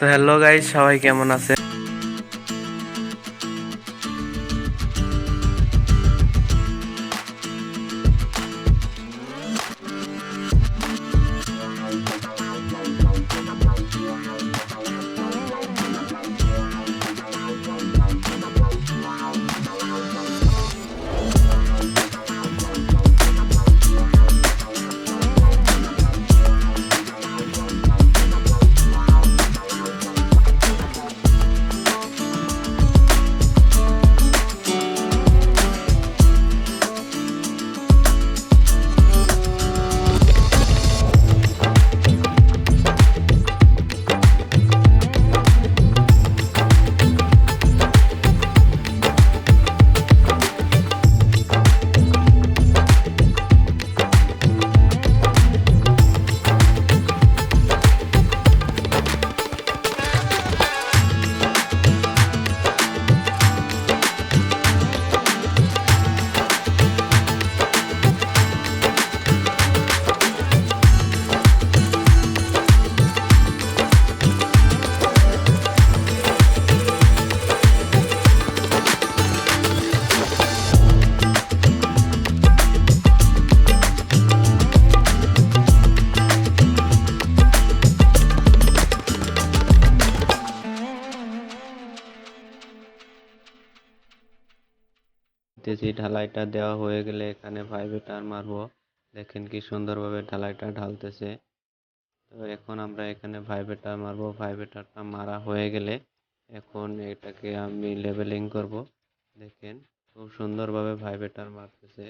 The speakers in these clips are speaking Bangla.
হ্যালো গাইস সবাই কেমন আছে দেখতেছি ঢালাইটা দেওয়া হয়ে গেলে এখানে ফাইভে টার মারবো। দেখেন কি সুন্দরভাবে ঢালাইটা ঢালতেছে। তো এখন আমরা এখানে ফাইভে টার মারবো। ফাইভে টারটা মারা হয়ে গেলে এখন এটাকে আমি লেবেলিং করব। দেখেন খুব সুন্দরভাবে ভাইব্রেটার মারতেছে।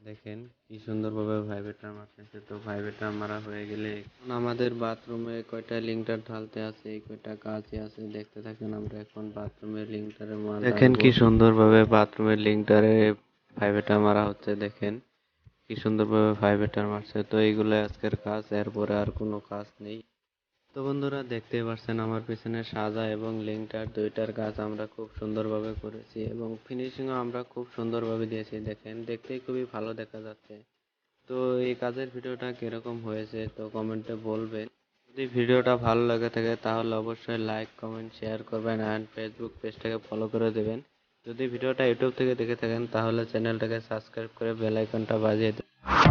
দেখেন কি সুন্দরভাবে ভাইব্রেটার মারতেছে তো ভাইব্রেটার মারা হয়ে গেলে এখন আমাদের বাথরুমে কয়টা লিঙ্কটার ঢালতে আছে এই কয়টা কাজে আছে দেখতে থাকেন আমরা এখন বাথরুমের লিঙ্কটারে মারা দেখেন কি সুন্দরভাবে বাথরুমের লিঙ্কটারে ভাইব্রেটার মারা হচ্ছে দেখেন। কি সুন্দরভাবে ভাইব্রেটার মারছে তো এইগুলো আজকের কাজ এরপরে আর কোনো কাজ নেই। তো বন্ধুরা দেখতেই পাচ্ছেন আমার পিছনে সাজা এবং লিঙ্কটার দুইটার কাজ আমরা খুব সুন্দরভাবে করেছি এবং ফিনিশিংও আমরা খুব সুন্দরভাবে দিয়েছি। দেখেন, দেখতেই খুবই ভালো দেখা যাচ্ছে। তো এই কাজের ভিডিওটা কীরকম হয়েছে তো কমেন্টে বলবেন। যদি ভিডিওটা ভালো লাগে থাকে তাহলে অবশ্যই লাইক কমেন্ট শেয়ার করবেন অ্যান্ড ফেসবুক পেজটাকে ফলো করে দেবেন। যদি ভিডিওটা ইউটিউব থেকে দেখে থাকেন তাহলে চ্যানেলটাকে সাবস্ক্রাইব করে বেল আইকনটা বাজিয়ে দেবেন।